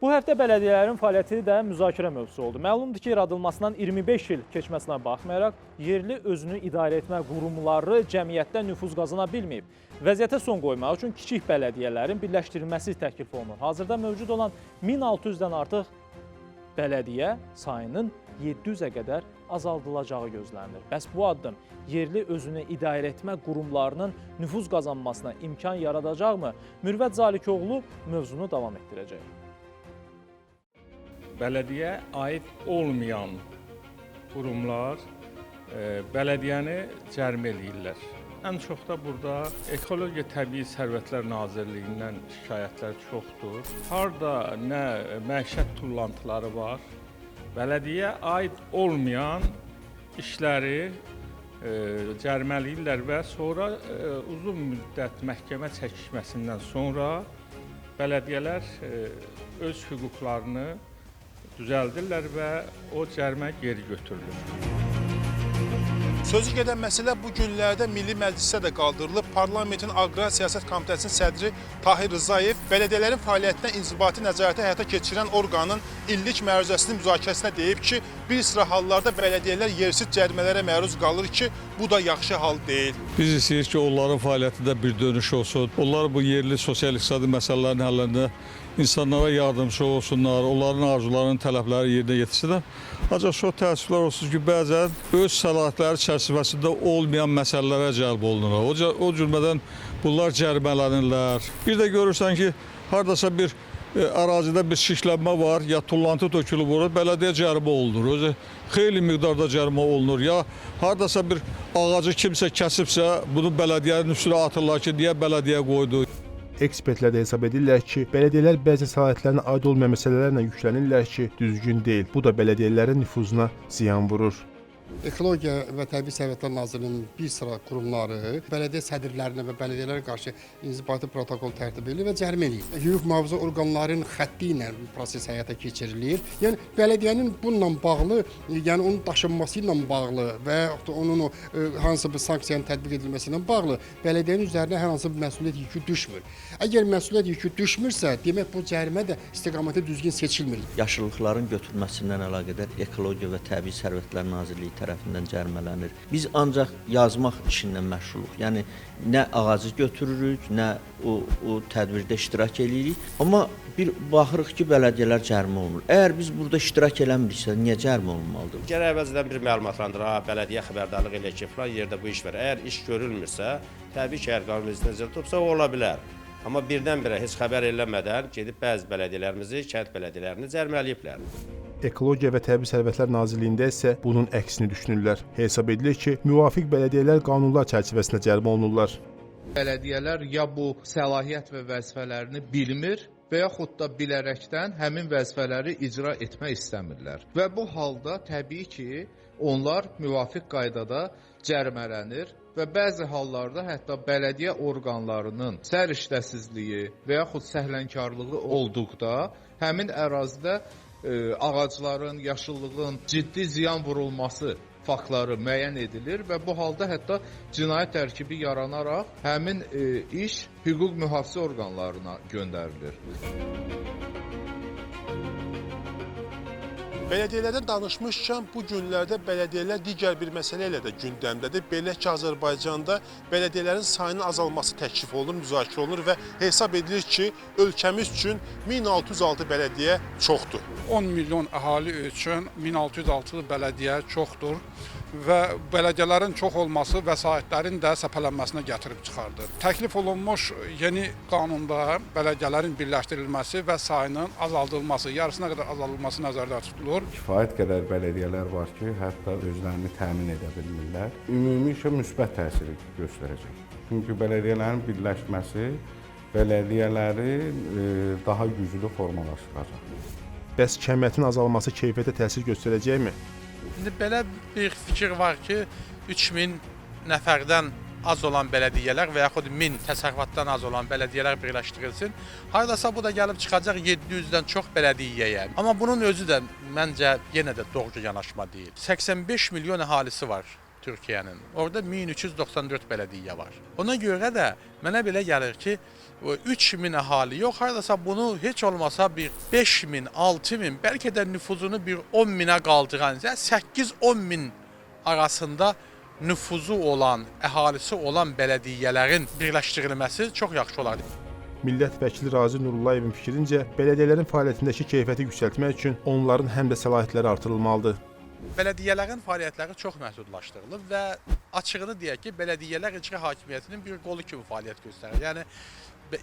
Bu həftə bələdiyyələrin fəaliyyəti də müzakirə mövzusu oldu. Məlumdur ki, yaradılmasından 25 il keçməsinə baxmayaraq, yerli özünü idarə etmə qurumları cəmiyyətdə nüfuz qazana bilməyib. Vəziyyətə son qoymaq üçün kiçik bələdiyyələrin birləşdirilməsi təklif olunur. Hazırda mövcud olan 1600-dən artıq bələdiyyə sayının 700-ə qədər azaldılacağı gözlənilir. Bəs bu addım yerli özünü idarə etmə qurumlarının nüfuz qazanmasına imkan yaradacaqmı? Mürvət Zalikoğlu mövzunu davam etdirəcək. Bələdiyyə aid olmayan qurumlar e, bələdiyyəni cərimə eləyirlər. Ən çox da burada Ekologiya Təbii Sərvətlər Nazirliyindən şikayətlər çoxdur. Harda nə məişət tullantıları var, bələdiyyə aid olmayan işləri e, cərimələyirlər və sonra e, uzun müddət məhkəmə çəkişməsindən sonra bələdiyyələr e, öz hüquqlarını düzəldirlər və o cərimə geri götürülür. Sözü gedən məsələ bu günlərdə Milli Məclisdə də qaldırılıb. Parlamentin Aqrar Siyasət Komitəsinin sədri Tahir Rzayev bələdiyyələrin fəaliyyətinə inzibati nəzarəti həyata keçirən orqanın illik məruzəsinin müzakirəsində deyib ki, bir sıra hallarda bələdiyyələr yersiz cərimələrə məruz qalır ki, bu da yaxşı hal deyil. Biz istəyirik ki, onların fəaliyyətində bir dönüş olsun. Onlar bu yerli sosial-iqtisadi məsələlərin həllində insanlara yardımcı olsunlar, onların arzularının tələbləri yerinə yetirsinlər. Ancaq çox təəssüflər olsun ki, bəzən öz səlahiyyətləri çərçivəsində olmayan məsələlərə cəlb olunurlar. O, o cürmədən bunlar cərimələnirlər. Bir də görürsən ki, hardasa bir e, ərazidə bir şişlənmə var, ya tullantı tökülüb orada bələdiyyə cərimə olunur. Özü xeyli miqdarda cərimə olunur. Ya hardasa bir ağacı kimsə kəsibsə, bunu bələdiyyənin üstünə atırlar ki, niyə bələdiyyə qoydu? Ekspertlər də hesab edirlər ki, bələdiyyələr bəzi səlahiyyətlərinə aid olmayan məsələlərlə yüklənirlər ki, düzgün deyil. Bu da bələdiyyələrin nüfuzuna ziyan vurur. Ekologiya və Təbii Sərvətlər Nazirliyinin bir sıra qurumları bələdiyyə sədrlərinə və bələdiyyələrə qarşı inzibati protokol tərtib edir və cərimə eləyir. Hüquq mühafizə orqanlarının xətti ilə proses həyata keçirilir. Yəni bələdiyyənin bununla bağlı, yəni onun daşınması ilə bağlı və yaxud da onun o e, hansı bir sanksiyanın tətbiq edilməsi ilə bağlı bələdiyyənin üzərinə hər hansı bir məsuliyyət yükü düşmür. Əgər məsuliyyət yükü düşmürsə, demək bu cərimə də istiqaməti düzgün seçilmir. yaşıllıqların götürülməsindən əlaqədar Ekologiya və Təbii Sərvətlər Nazirliyi tərəfindən cərimələnir. Biz ancaq yazmaq işindən məşğuluq. Yəni nə ağacı götürürük, nə o o tədbirdə iştirak eləyirik. Amma bir baxırıq ki, bələdiyyələr cərimə olunur. Əgər biz burada iştirak eləmiriksə, niyə cərimə olunmalıdır? Gərək əvvəlcədən bir məlumatlandır, ha, bələdiyyə xəbərdarlıq elə ki, filan yerdə bu iş var. Əgər iş görülmürsə, təbii ki, əgər qanun necə tutubsa, o ola bilər. Amma birdən-birə heç xəbər eləmədən gedib bəzi bələdiyyələrimizi, kənd bələdiyyələrini cərmələyiblər. Ekologiya və Təbii Sərvətlər Nazirliyində isə bunun əksini düşünürlər. Hesab edilir ki, müvafiq bələdiyyələr qanunlar çərçivəsində cərimə olunurlar. bələdiyyələr ya bu səlahiyyət və vəzifələrini bilmir və yaxud da bilərəkdən həmin vəzifələri icra etmək istəmirlər. Və bu halda təbii ki, onlar müvafiq qaydada cərimələnir və bəzi hallarda hətta bələdiyyə orqanlarının səriştəsizliyi və yaxud səhlənkarlığı olduqda həmin ərazidə e, ağacların, yaşıllığın ciddi ziyan vurulması faktları müəyyən edilir və bu halda hətta cinayət tərkibi yaranaraq həmin e, iş hüquq mühafizə orqanlarına göndərilir. Bələdiyyələrdən danışmışkən bu günlərdə bələdiyyələr digər bir məsələ ilə də gündəmdədir. Belə ki, Azərbaycanda bələdiyyələrin sayının azalması təklif olunur, müzakirə olunur və hesab edilir ki, ölkəmiz üçün 1606 bələdiyyə çoxdur. 10 milyon əhali üçün 1606 bələdiyyə çoxdur və bələdiyyələrin çox olması vəsaitlərin də səpələnməsinə gətirib çıxardır. Təklif olunmuş yeni qanunda bələdiyyələrin birləşdirilməsi və sayının azaldılması, yarısına qədər azaldılması nəzərdə tutulur. Kifayət qədər bələdiyyələr var ki, hətta özlərini təmin edə bilmirlər. Ümumi işə müsbət təsir göstərəcək. Çünki bələdiyyələrin birləşməsi bələdiyyələri e, daha güclü formalaşdıracaq. Bəs kəmiyyətin azalması keyfiyyətə təsir göstərəcəkmi? İndi belə bir fikir var ki, 3000 nəfərdən az olan bələdiyyələr və yaxud 1000 təsərrüfatdan az olan bələdiyyələr birləşdirilsin. Hardasa bu da gəlib çıxacaq 700-dən çox bələdiyyəyə. Amma bunun özü də məncə yenə də doğru yanaşma deyil. 85 milyon əhalisi var Türkiyənin. Orada 1394 bələdiyyə var. Ona görə də mənə belə gəlir ki, o 3000 əhali yox, hardasa bunu heç olmasa bir 5000, 6000, bəlkə də nüfuzunu bir 10 minə qaldıran, yəni 8-10 min arasında nüfuzu olan, əhalisi olan bələdiyyələrin birləşdirilməsi çox yaxşı olardı. Millət vəkili Razi Nurullayevin fikrincə, bələdiyyələrin fəaliyyətindəki keyfiyyəti yüksəltmək üçün onların həm də səlahiyyətləri artırılmalıdır. Bələdiyyələrin fəaliyyətləri çox məhdudlaşdırılıb və açığını deyək ki, bələdiyyələr icra hakimiyyətinin bir qolu kimi fəaliyyət göstərir. Yəni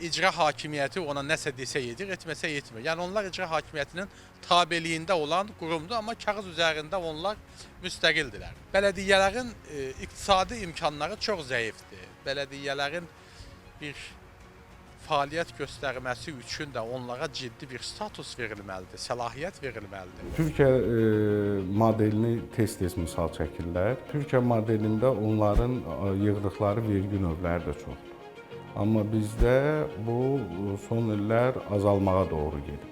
icra hakimiyyəti ona nəsə desə edir, etməsə etmir. Yəni onlar icra hakimiyyətinin tabeliyində olan qurumdur, amma kağız üzərində onlar müstəqildilər. Bələdiyyələrin e, iqtisadi imkanları çox zəifdir. Bələdiyyələrin bir fəaliyyət göstərməsi üçün də onlara ciddi bir status verilməlidir, səlahiyyət verilməlidir. Türkiyə e, modelini tez-tez misal çəkirlər. Türkiyə modelində onların e, yığdıqları vergi növləri də çoxdur. Amma bizdə bu e, son illər azalmağa doğru gedir.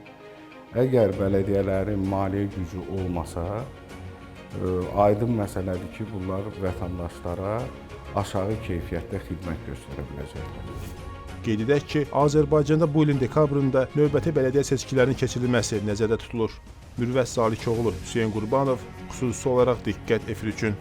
Əgər bələdiyyələrin maliyyə gücü olmasa, e, aydın məsələdir ki, bunlar vətəndaşlara aşağı keyfiyyətdə xidmət göstərə biləcəklər. Qeyd edək ki, Azərbaycanda bu ilin dekabrında növbəti bələdiyyə seçkilərinin keçirilməsi nəzərdə tutulur. Mürvət Salikoğlu, Hüseyn Qurbanov, xüsusi olaraq Diqqət efir üçün.